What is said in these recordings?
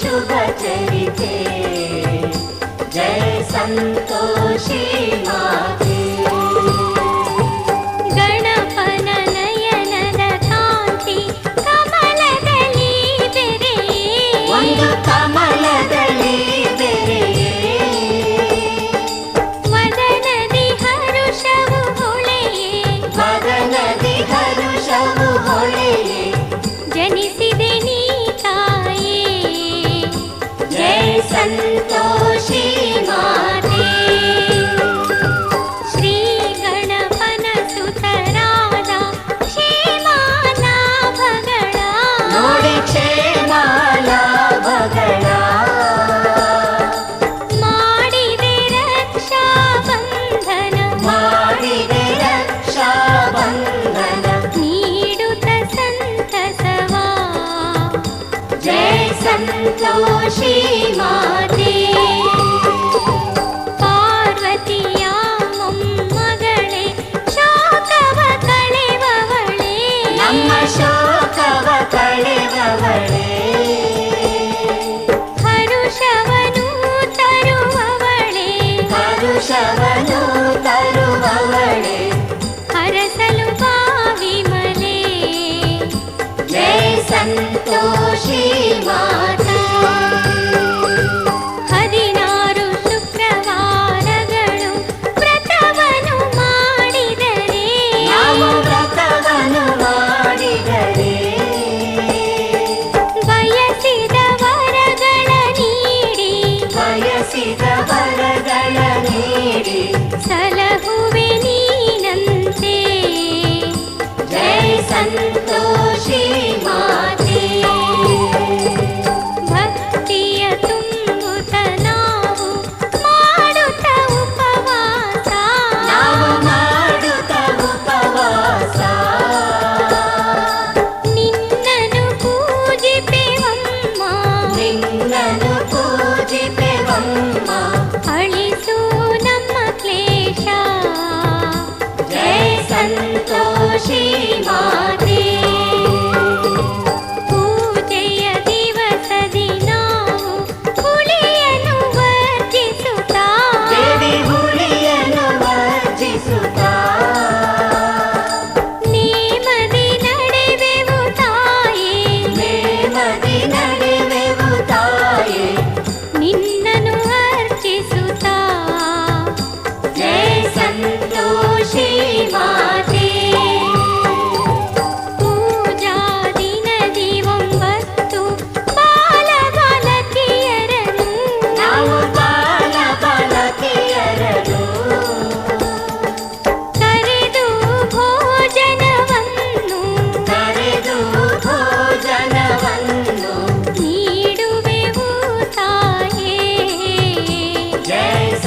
शुभचरिते जय सन्तोषी माते Come on. Bye. Srinath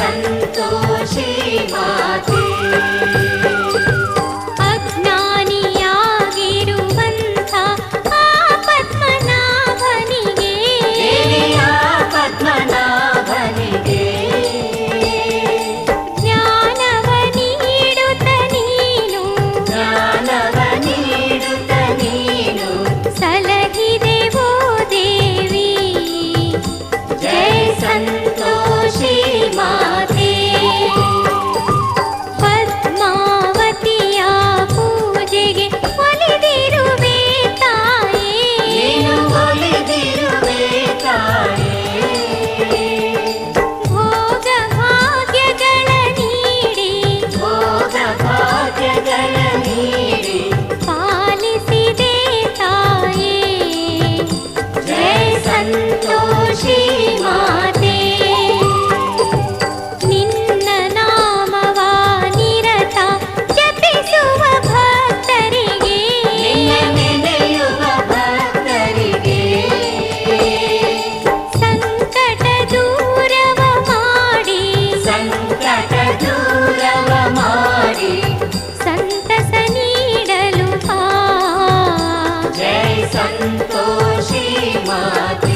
सन्तोषे माते। माता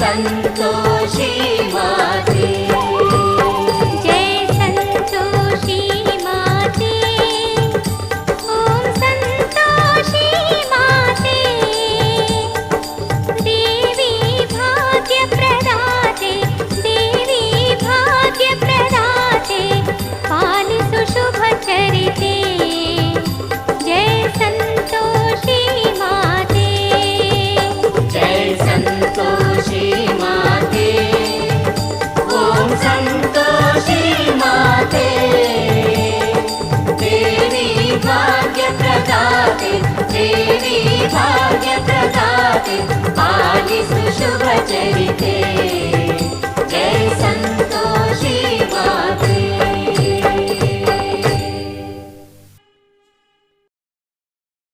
సంతోషి.